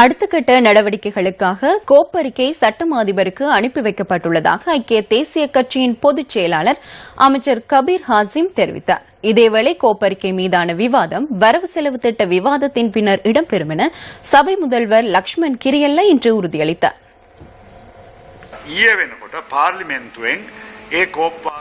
அடுத்த கட்ட நடவடிக்கைகளுக்காக கோப்பறிக்கை சட்டம் அதிபருக்கு அனுப்பி வைக்கப்பட்டுள்ளதாக ஐக்கிய தேசிய கட்சியின் பொதுச் செயலாளர் அமைச்சர் கபீர் ஹாசிம் தெரிவித்தார். இதேவேளை கோப்பறிக்கை மீதான விவாதம் வரவு செலவு திட்ட விவாதத்தின் பின்னர் இடம்பெறும் என சபை முதல்வர் லக்ஷ்மண் கிரியல்ல இன்று உறுதியளித்தார்.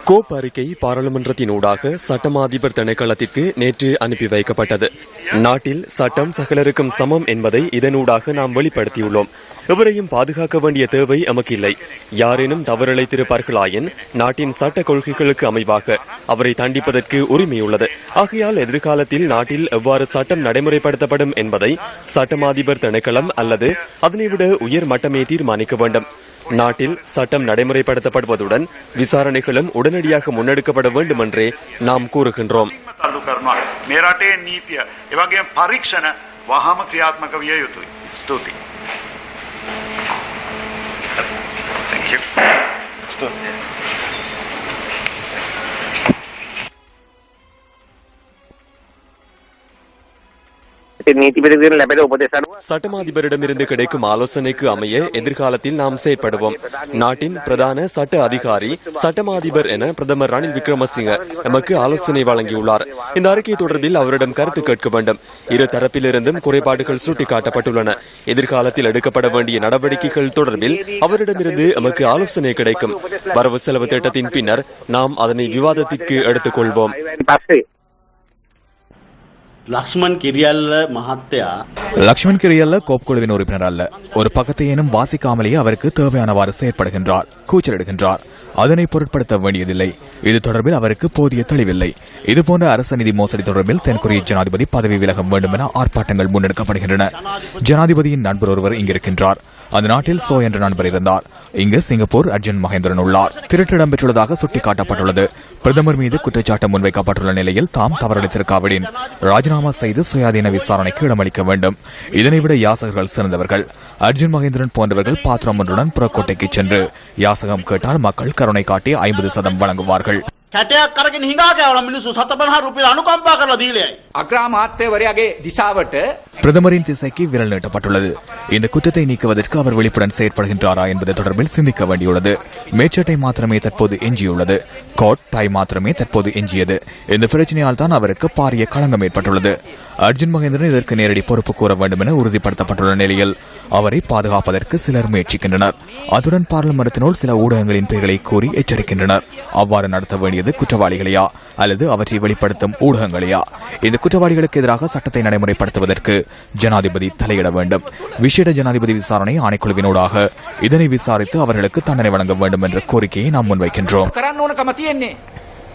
கோப் அறிக்கை பாராளுமன்றத்தினூடாக சட்டமா அதிபர் திணைக்களத்திற்கு நேற்று அனுப்பி வைக்கப்பட்டது. நாட்டில் சட்டம் சகலருக்கும் சமம் என்பதை இதனூடாக நாம் வெளிப்படுத்தியுள்ளோம். எவரையும் பாதுகாக்க வேண்டிய தேவை நமக்கு இல்லை யாரேனும் தவறிழைத்திருப்பார்களாயின் நாட்டின் சட்ட கொள்கைகளுக்கு அமைவாக அவரை தண்டிப்பதற்கு உரிமையுள்ளது. ஆகையால் எதிர்காலத்தில் நாட்டில் எவ்வாறு சட்டம் நடைமுறைப்படுத்தப்படும் என்பதை சட்டமாதிபர் திணைக்களம் அல்லது அதனைவிட உயர் மட்டமே தீர்மானிக்க வேண்டும். நாட்டில் சட்டம் நடைமுறைப்படுத்தப்படுவதுடன் விசாரணைகளும் உடனடியாக முன்னெடுக்கப்பட வேண்டும் என்றே நாம் கூறுகின்றோம் Thank you. நீதிபதிகள் லபைத சட்டமாதிபரிடமிருந்து கிடைக்கும் ஆலோசனைக்கு அமைய எதிர்காலத்தில் நாம் செயற்படுவோம். நாட்டின் பிரதான சட்ட அதிகாரி சட்டமாதிபர் என பிரதமர் ரணில் விக்ரமசிங்க நமக்கு ஆலோசனை வழங்கியுள்ளார். இந்த அறிக்கை தொடர்பில் அவரிடம் கருத்து கேட்க வேண்டும். இரு தரப்பிலிருந்தும் குறைபாடுகள் சுட்டிக்காட்டப்பட்டுள்ளன. எதிர்காலத்தில் எடுக்கப்பட வேண்டிய நடவடிக்கைகள் தொடர்பில் அவரிடமிருந்து நமக்கு ஆலோசனை கிடைக்கும். வரவு செலவு திட்டத்தின் பின்னர் நாம் அதனை விவாதத்திற்கு எடுத்துக் கொள்வோம் லக்ஷ்மண் கிரியால கோப்குழுவின் உறுப்பினர் அல்ல ஒரு பக்கத்தையேனும் வாசிக்காமலேயே அவருக்கு தேவையானவாறு செயற்படுகின்றார் கூச்சலிடுகின்றார் அதனை பொருட்படுத்த வேண்டியதில்லை இது தொடர்பில் அவருக்கு போதிய தெளிவில்லை இதுபோன்ற அரச நிதி மோசடி தொடர்பில் தென்கொரிய ஜனாதிபதி பதவி விலக வேண்டும் என ஆர்ப்பாட்டங்கள் முன்னெடுக்கப்படுகின்றன ஜனாதிபதியின் நண்பர் ஒருவர் இங்கிருக்கின்றார் அந்த நாட்டில் சோ என்ற நண்பர் இருந்தார். இங்கு சிங்கப்பூர் அர்ஜுன் மகேந்திரன் உள்ளார். திருட்டு இடம்பெற்றுள்ளதாக சுட்டிக்காட்டப்பட்டுள்ளது. பிரதமர் மீது குற்றச்சாட்டு முன்வைக்கப்பட்டுள்ள நிலையில் தாம் தவறளித்திருக்காவிடின் ராஜினாமா செய்து சுயாதீன விசாரணைக்கு இடமளிக்க வேண்டும். இதனைவிட யாசகர்கள் சிறந்தவர்கள். அர்ஜுன் மகேந்திரன் போன்றவர்கள் பாத்திரம் ஒன்றுடன் புறக்கோட்டைக்கு சென்று யாசகம் கேட்டால் மக்கள் கருணை காட்டி ஐம்பது சதம் வழங்குவார்கள். කැටයක් කරගෙන හිඟා කෑවල මිනිස්සු සතපනහ රුපියල් අනුකම්පා කරලා දීලයයි. අග්‍රාමාත්‍යවරයාගේ දිසාවට பிரதமரின் திசைக்கு விரல் நீட்டப்பட்டுள்ளது இந்த குற்றத்தை நீக்குவதற்கு அவர் வெளிப்புடன் செயற்படுகின்றாரா என்பது தொடர்பில் சிந்திக்க வேண்டியுள்ளது மேற்சட்டை மாத்திரமே தற்போது எஞ்சியுள்ளது கோட் டை மாத்திரமே தற்போது எஞ்சியது இந்த பிரச்சனையால் தான் அவருக்கு பாரிய களங்கம் ஏற்பட்டுள்ளது அர்ஜுன் மகேந்திரன் இதற்கு நேரடி பொறுப்பு கூற வேண்டும் என உறுதிப்படுத்தப்பட்டுள்ள நிலையில் அவரை பாதுகாப்பதற்கு சிலர் முயற்சிக்கின்றனர். அதுடன் பாராளுமன்றத்தினுள் சில ஊடகங்களின் பெயர்களை கூறி எச்சரிக்கின்றனர். அவ்வாறு நடத்த வேண்டியது குற்றவாளிகளையா அல்லது அவற்றை வெளிப்படுத்தும் ஊடகங்களையா? இந்த குற்றவாளிகளுக்கு எதிராக சட்டத்தை நடைமுறைப்படுத்துவதற்கு ஜனாதிபதி தலையிட வேண்டும். விசேட ஜனாதிபதி விசாரணை ஆணைக்குழுவினூடாக. இதனை விசாரித்து அவர்களுக்கு தண்டனை வழங்க வேண்டும் என்ற கோரிக்கையை நாம் முன்வைக்கின்றோம்.